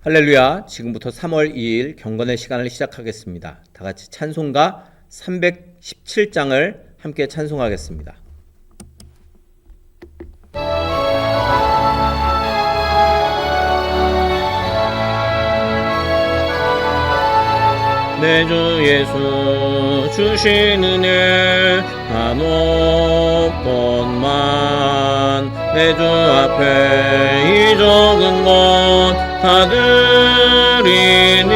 할렐루야. 지금부터 3월 2일 경건의 시간을 시작하겠습니다. 다 같이 찬송가 317장을 함께 찬송하겠습니다. 내 주 예수 주신 은혜 한없건만 내 주 앞에 이 적은 것 다 드리니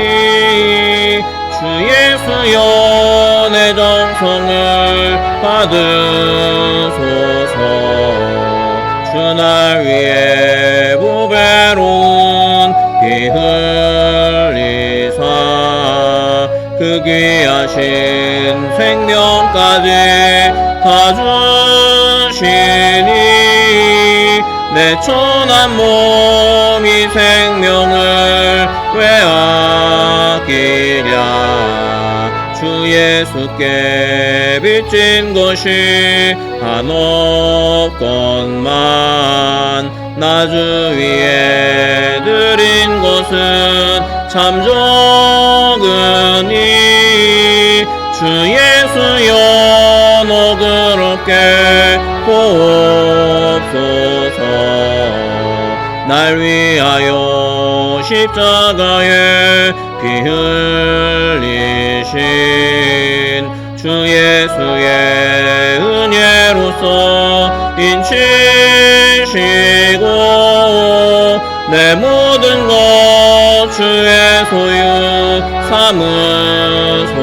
주 예수여 내 정성을 받으소서. 주 날 위해 부배로운 피 흘리사 그 귀하신 생명까지 다 주시니 내 천한 몸이 생명을 왜 아끼랴. 주 예수께 빚진 것이 한없건만 나주 위에 드린 것은 참 적으니. 주 예수여 너그럽게 보옵소서 날 위하여 십자가에 피 흘리신 주 예수의 은혜로서 인치시고 내 모든 것 주의 소유 삼으소서.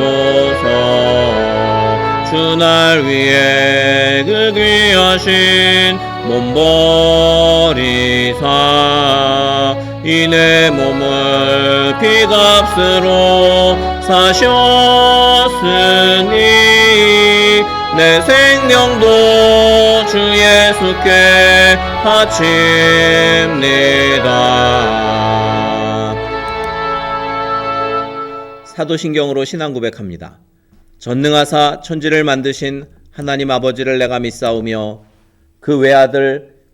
주 날 위해 그 귀하신 몸 버리사 이내 몸을 피값으로 사셨으니 내 생명도 주 예수께 바칩니다. 사도신경으로 신앙 고백합니다. 전능하사 천지를 만드신 하나님 아버지를 내가 믿사오며 그 외아들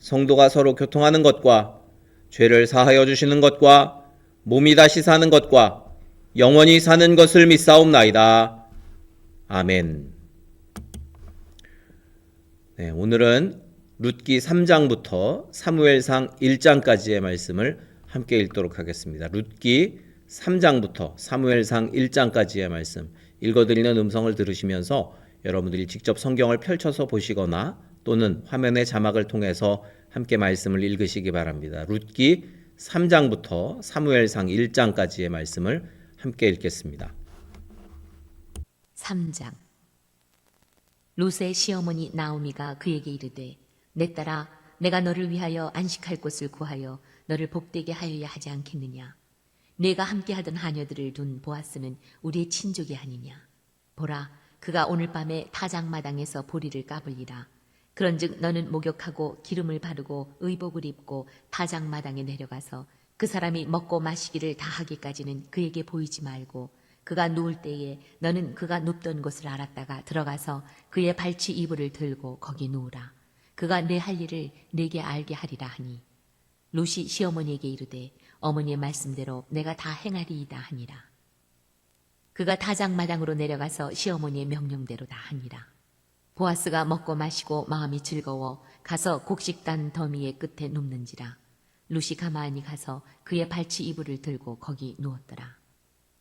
성도가 서로 교통하는 것과 죄를 사하여 주시는 것과 몸이 다시 사는 것과 영원히 사는 것을 믿사옵나이다. 아멘. 네, 오늘은 룻기 3장부터 사무엘상 1장까지의 말씀을 함께 읽도록 하겠습니다. 룻기 3장부터 사무엘상 1장까지의 말씀 읽어드리는 음성을 들으시면서 여러분들이 직접 성경을 펼쳐서 보시거나 또는 화면의 자막을 통해서 함께 말씀을 읽으시기 바랍니다. 룻기 3장부터 사무엘상 1장까지의 말씀을 함께 읽겠습니다. 3장 롯의 시어머니 나오미가 그에게 이르되 내 딸아 내가 너를 위하여 안식할 곳을 구하여 너를 복되게 하여야 하지 않겠느냐 내가 함께하던 하녀들을 둔 보아스는 우리의 친족이 아니냐 보라 그가 오늘 밤에 타작마당에서 보리를 까불리라 그런즉 너는 목욕하고 기름을 바르고 의복을 입고 타작마당에 내려가서 그 사람이 먹고 마시기를 다 하기까지는 그에게 보이지 말고 그가 누울 때에 너는 그가 눕던 곳을 알았다가 들어가서 그의 발치 이불을 들고 거기 누우라. 그가 내 할 일을 내게 알게 하리라 하니. 롯이 시어머니에게 이르되 어머니의 말씀대로 내가 다 행하리이다 하니라. 그가 타작마당으로 내려가서 시어머니의 명령대로 다 하니라. 보아스가 먹고 마시고 마음이 즐거워 가서 곡식단 더미의 끝에 눕는지라. 룻이 가만히 가서 그의 발치 이불을 들고 거기 누웠더라.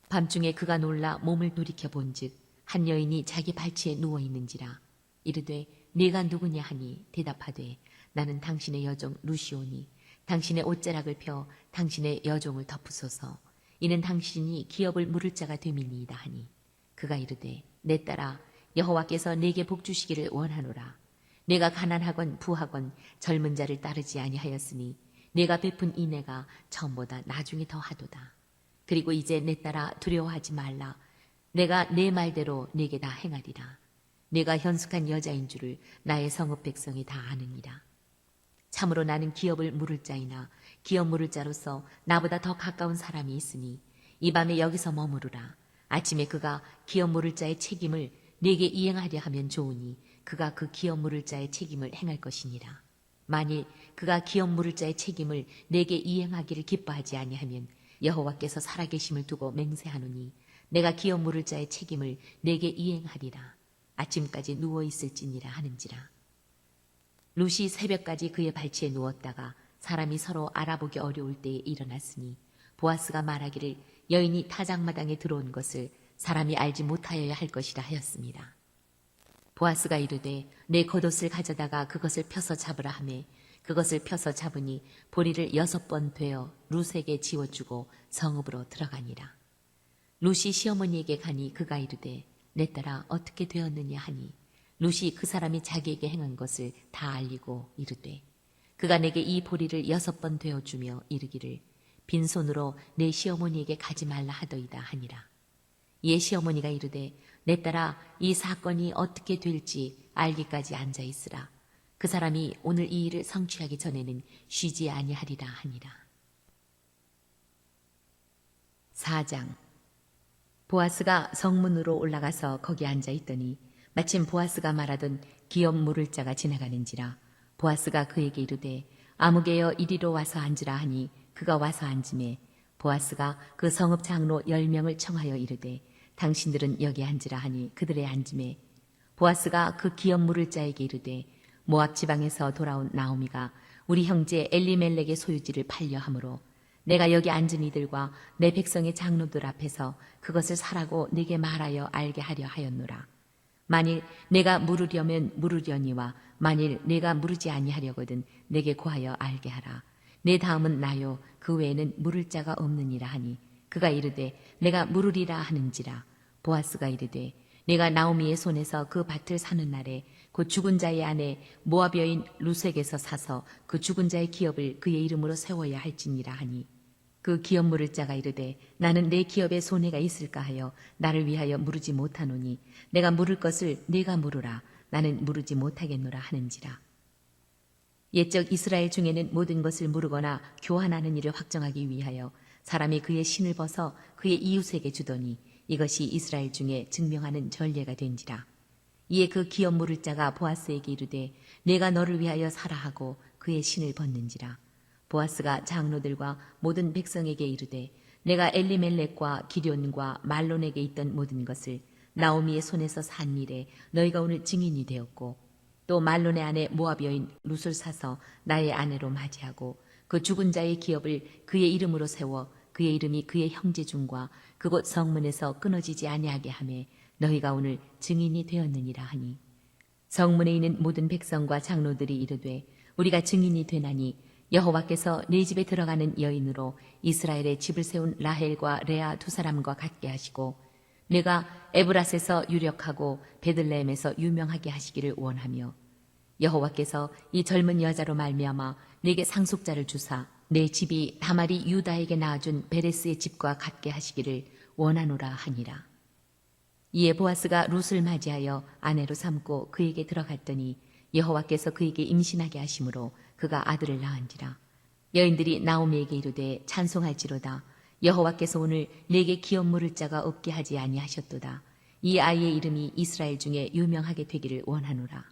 밤중에 그가 놀라 몸을 돌이켜 본즉 한 여인이 자기 발치에 누워 있는지라 이르되 네가 누구냐 하니 대답하되 나는 당신의 여종 루시오니 당신의 옷자락을 펴 당신의 여종을 덮으소서 이는 당신이 기업을 물을 자가 됨이니이다 하니 그가 이르되 내 딸아 여호와께서 내게 복 주시기를 원하노라 내가 가난하건 부하건 젊은 자를 따르지 아니하였으니 내가 베푼 인애가 처음보다 나중에 더하도다 그리고 이제 내 따라 두려워하지 말라. 내가 내 말대로 내게 다 행하리라. 내가 현숙한 여자인 줄을 나의 성읍 백성이 다 아느니라. 참으로 나는 기업을 물을 자이나 기업 물을 자로서 나보다 더 가까운 사람이 있으니 이 밤에 여기서 머무르라. 아침에 그가 기업 물을 자의 책임을 내게 이행하려 하면 좋으니 그가 그 기업 물을 자의 책임을 행할 것이니라. 만일 그가 기업 물을 자의 책임을 내게 이행하기를 기뻐하지 아니하면 여호와께서 살아계심을 두고 맹세하노니 내가 기업 물을 자의 책임을 내게 이행하리라. 아침까지 누워 있을지니라 하는지라. 룻이 새벽까지 그의 발치에 누웠다가 사람이 서로 알아보기 어려울 때에 일어났으니 보아스가 말하기를 여인이 타작마당에 들어온 것을 사람이 알지 못하여야 할 것이라 하였습니다. 보아스가 이르되 내 겉옷을 가져다가 그것을 펴서 잡으라 하매 그것을 펴서 잡으니 보리를 여섯 번 되어 룻에게 지워주고 성읍으로 들어가니라. 룻이 시어머니에게 가니 그가 이르되 내 딸아 어떻게 되었느냐 하니 룻이 그 사람이 자기에게 행한 것을 다 알리고 이르되 그가 내게 이 보리를 여섯 번 되어주며 이르기를 빈손으로 내 시어머니에게 가지 말라 하더이다 하니라. 이에 시어머니가 이르되 내 딸아 이 사건이 어떻게 될지 알기까지 앉아 있으라. 그 사람이 오늘 이 일을 성취하기 전에는 쉬지 아니하리라 하니라. 4장 보아스가 성문으로 올라가서 거기 앉아 있더니 마침 보아스가 말하던 기업 물을 자가 지나가는지라 보아스가 그에게 이르되 아무개여 이리로 와서 앉으라 하니 그가 와서 앉음에 보아스가 그 성읍 장로 열 명을 청하여 이르되 당신들은 여기 앉으라 하니 그들의 앉음에 보아스가 그 기업 물을 자에게 이르되 모압 지방에서 돌아온 나오미가 우리 형제 엘리멜렉의 소유지를 팔려 함으로 내가 여기 앉은 이들과 내 백성의 장로들 앞에서 그것을 사라고 네게 말하여 알게 하려 하였노라. 만일 내가 물으려면 물으려니와 만일 내가 물으지 아니하려거든 내게 고하여 알게 하라. 내 다음은 나요. 그 외에는 물을 자가 없느니라 하니 그가 이르되 내가 물으리라 하는지라. 보아스가 이르되 내가 나오미의 손에서 그 밭을 사는 날에 그 죽은 자의 아내 여인 루색에서 사서 그 죽은 자의 기업을 그의 이름으로 세워야 할지니라 하니 그 기업 물을 자가 이르되 나는 내 기업에 손해가 있을까 하여 나를 위하여 물으지 못하노니 내가 물을 것을 네가 물으라. 나는 물으지 못하겠노라 하는지라 옛적 이스라엘 중에는 모든 것을 물으거나 교환하는 일을 확정하기 위하여 사람이 그의 신을 벗어 그의 이웃에게 주더니 이것이 이스라엘 중에 증명하는 전례가 된지라. 이에 그 기업 물을 자가 보아스에게 이르되 내가 너를 위하여 사라 하고 그의 신을 벗는지라. 보아스가 장로들과 모든 백성에게 이르되 내가 엘리멜렉과 기련과 말론에게 있던 모든 것을 나오미의 손에서 산 일에 너희가 오늘 증인이 되었고 또 말론의 아내 모압 여인 룻을 사서 나의 아내로 맞이하고 그 죽은 자의 기업을 그의 이름으로 세워 그의 이름이 그의 형제 중과 그곳 성문에서 끊어지지 아니하게 하매 너희가 오늘 증인이 되었느니라 하니. 성문에 있는 모든 백성과 장로들이 이르되 우리가 증인이 되나니 여호와께서 네 집에 들어가는 여인으로 이스라엘의 집을 세운 라헬과 레아 두 사람과 같게 하시고 내가 에브라스에서 유력하고 베들레헴에서 유명하게 하시기를 원하며 여호와께서 이 젊은 여자로 말미암아 내게 상속자를 주사 내 집이 다말이 유다에게 낳아준 베레스의 집과 같게 하시기를 원하노라 하니라. 이에 보아스가 룻을 맞이하여 아내로 삼고 그에게 들어갔더니 여호와께서 그에게 임신하게 하심으로 그가 아들을 낳은지라. 여인들이 나오미에게 이르되 찬송할지로다. 여호와께서 오늘 내게 기업 물을 자가 없게 하지 아니하셨도다. 이 아이의 이름이 이스라엘 중에 유명하게 되기를 원하노라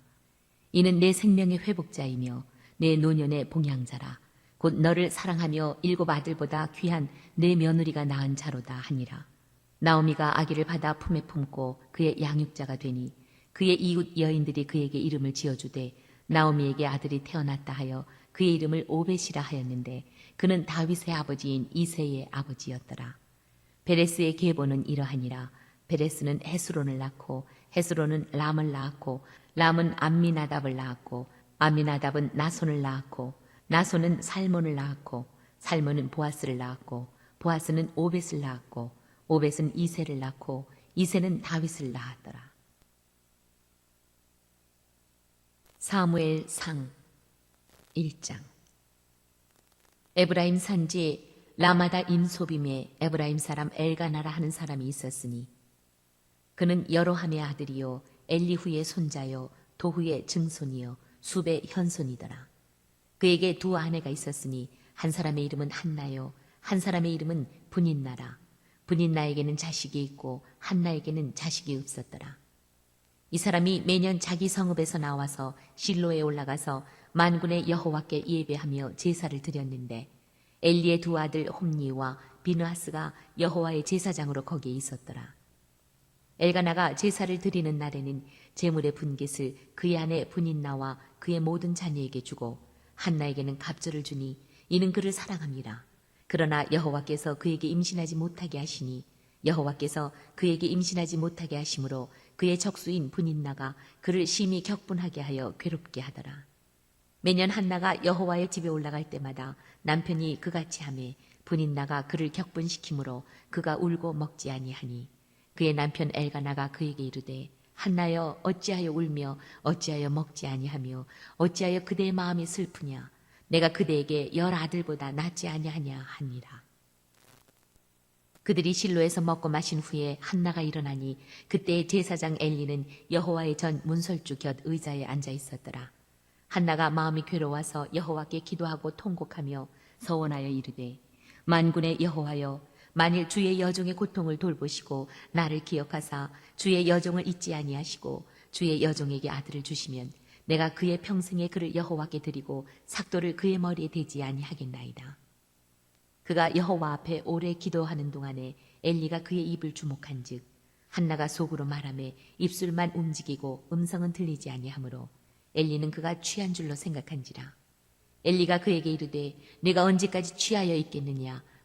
이는 내 생명의 회복자이며 내 노년의 봉양자라 곧 너를 사랑하며 일곱 아들보다 귀한 내 며느리가 낳은 자로다 하니라 나오미가 아기를 받아 품에 품고 그의 양육자가 되니 그의 이웃 여인들이 그에게 이름을 지어주되 나오미에게 아들이 태어났다 하여 그의 이름을 오벳이라 하였는데 그는 다윗의 아버지인 이세의 아버지였더라. 베레스의 계보는 이러하니라. 베레스는 헤스론을 낳고 헤스론은 람을 낳았고 람은 암미나답을 낳았고 암미나답은 나손을 낳았고 나손은 살몬을 낳았고 살몬은 보아스를 낳았고 보아스는 오벳을 낳았고 오벳은 이세를 낳고 이세는 다윗을 낳았더라. 사무엘 상 1장 에브라임 산지 라마다 임소빔에 에브라임 사람 엘가나라 하는 사람이 있었으니 그는 여로함의 아들이요 엘리후의 손자요 도후의 증손이요 수베 현손이더라. 그에게 두 아내가 있었으니 한 사람의 이름은 한나요 한 사람의 이름은 분인나라. 분인나에게는 자식이 있고 한나에게는 자식이 없었더라. 이 사람이 매년 자기 성읍에서 나와서 실로에 올라가서 만군의 여호와께 예배하며 제사를 드렸는데 엘리의 두 아들 홈니와 비느하스가 여호와의 제사장으로 거기에 있었더라. 엘가나가 제사를 드리는 날에는 제물의 분깃을 그의 아내 분인나와 그의 모든 자녀에게 주고 한나에게는 갑절을 주니 이는 그를 사랑함이라. 그러나 여호와께서 그에게 임신하지 못하게 하시니 여호와께서 그에게 임신하지 못하게 하심으로 그의 적수인 분인나가 그를 심히 격분하게 하여 괴롭게 하더라. 매년 한나가 여호와의 집에 올라갈 때마다 남편이 그같이 하매 분인나가 그를 격분시키므로 그가 울고 먹지 아니하니 그의 남편 엘가나가 그에게 이르되 한나여 어찌하여 울며 어찌하여 먹지 아니하며 어찌하여 그대의 마음이 슬프냐 내가 그대에게 열 아들보다 낫지 아니하냐 하니라 그들이 실로에서 먹고 마신 후에 한나가 일어나니 그때 제사장 엘리는 여호와의 전 문설주 곁 의자에 앉아 있었더라. 한나가 마음이 괴로워서 여호와께 기도하고 통곡하며 서원하여 이르되 만군의 여호와여 만일 주의 여종의 고통을 돌보시고 나를 기억하사 주의 여종을 잊지 아니하시고 주의 여종에게 아들을 주시면 내가 그의 평생에 그를 여호와께 드리고 삭도를 그의 머리에 대지 아니하겠나이다. 그가 여호와 앞에 오래 기도하는 동안에 엘리가 그의 입을 주목한즉 한나가 속으로 말하며 입술만 움직이고 음성은 들리지 아니하므로 엘리는 그가 취한 줄로 생각한지라 엘리가 그에게 이르되 내가 언제까지 취하여 있겠느냐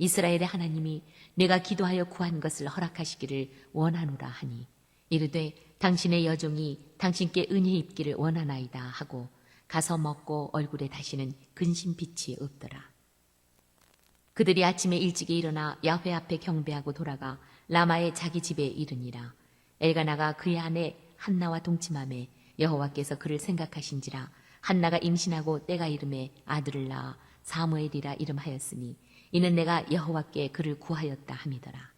이스라엘의 하나님이 내가 기도하여 구한 것을 허락하시기를 원하노라 하니 이르되 당신의 여종이 당신께 은혜 입기를 원하나이다 하고 가서 먹고 얼굴에 다시는 근심 빛이 없더라. 그들이 아침에 일찍이 일어나 야훼 앞에 경배하고 돌아가 라마의 자기 집에 이르니라. 엘가나가 그의 아내 한나와 동침함에 여호와께서 그를 생각하신지라 한나가 임신하고 때가 이름에 아들을 낳아 사무엘이라 이름하였으니 이는 내가 여호와께 그를 구하였다 함이더라.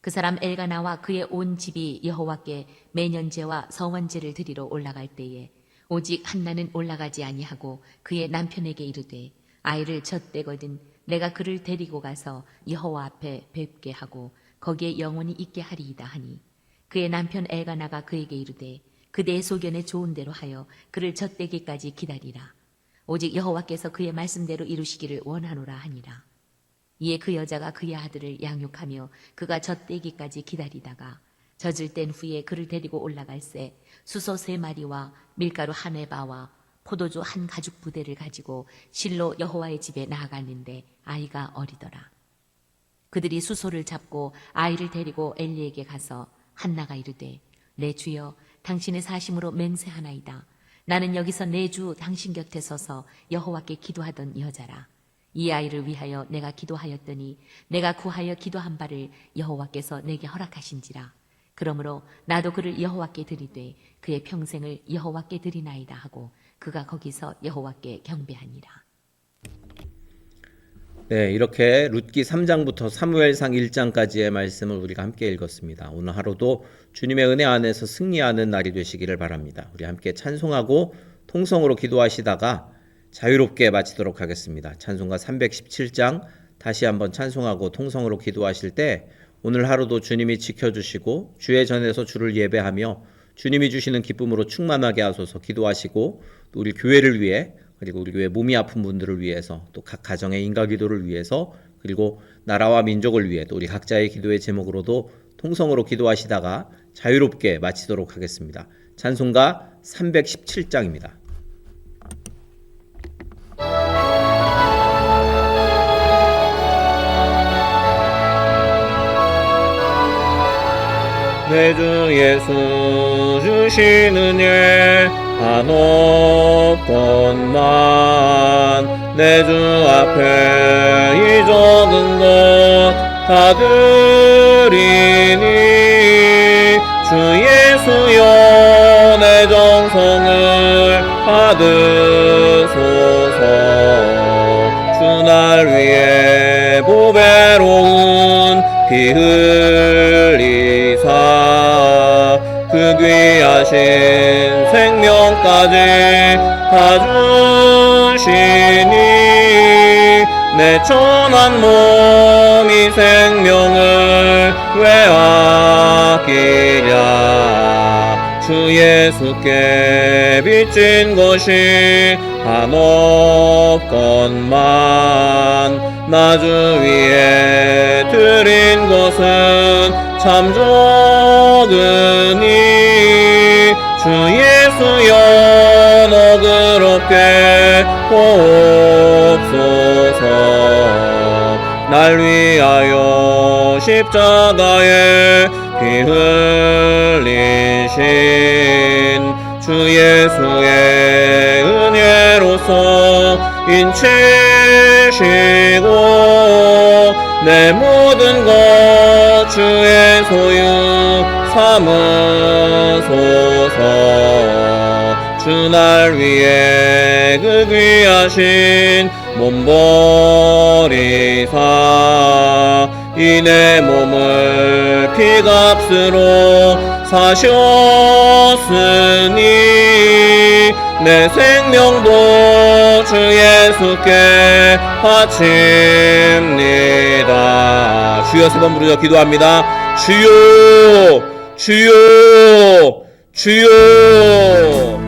그 사람 엘가나와 그의 온 집이 여호와께 매년제와 서원제를 드리러 올라갈 때에 오직 한나는 올라가지 아니하고 그의 남편에게 이르되 아이를 젖대거든 내가 그를 데리고 가서 여호와 앞에 뵙게 하고 거기에 영원히 있게 하리이다 하니 그의 남편 엘가나가 그에게 이르되 그대의 소견에 좋은 대로 하여 그를 젖대기까지 기다리라 오직 여호와께서 그의 말씀대로 이루시기를 원하노라 하니라 이에 그 여자가 그의 아들을 양육하며 그가 젖대기까지 기다리다가 젖을 땐 후에 그를 데리고 올라갈새 수소 세 마리와 밀가루 한 에바와 포도주 한 가죽 부대를 가지고 실로 여호와의 집에 나아갔는데 아이가 어리더라. 그들이 수소를 잡고 아이를 데리고 엘리에게 가서 한나가 이르되 내 주여 당신의 사심으로 맹세하나이다. 나는 여기서 내주 당신 곁에 서서 여호와께 기도하던 여자라. 이 아이를 위하여 내가 기도하였더니 내가 구하여 기도한 바를 여호와께서 내게 허락하신지라. 그러므로 나도 그를 여호와께 드리되 그의 평생을 여호와께 드리나이다 하고 그가 거기서 여호와께 경배하니라. 네, 이렇게 룻기 3장부터 사무엘상 1장까지의 말씀을 우리가 함께 읽었습니다. 오늘 하루도 주님의 은혜 안에서 승리하는 날이 되시기를 바랍니다. 우리 함께 찬송하고 통성으로 기도하시다가 자유롭게 마치도록 하겠습니다. 찬송가 317장 다시 한번 찬송하고 통성으로 기도하실 때 오늘 하루도 주님이 지켜주시고 주의 전에서 주를 예배하며 주님이 주시는 기쁨으로 충만하게 하소서 기도하시고 또 우리 교회를 위해 그리고 우리 교회 몸이 아픈 분들을 위해서 또 각 가정의 인가 기도를 위해서 그리고 나라와 민족을 위해 또 우리 각자의 기도의 제목으로도 통성으로 기도하시다가 자유롭게 마치도록 하겠습니다. 찬송가 317장입니다. 내주 예수 주시는 예 한없건만 내 주 앞에 이 적은 것다 드리니 주 예수여 내 정성을 받으소서. 주 날 위해 보배로운 피흘 귀하신 생명까지 다 주시니 내 천한 몸이 생명을 왜 아끼랴. 주 예수께 빚진 것이 한없건만 나주 위에 드린 것은 참 적으니 주 예수여 너그럽게 보옵소서. 날 위하여 십자가에 피 흘리신 주 예수의 은혜로서 인치시고 내 모든 것 주의 소유 삼으소서. 주 날 위해 그 귀하신 몸버리사 이내 몸을 피값으로 사셨으니 내 생명도 주 예수께 바칩니다. 주여 세 번 부르짖어 기도합니다. 주여 주요 주요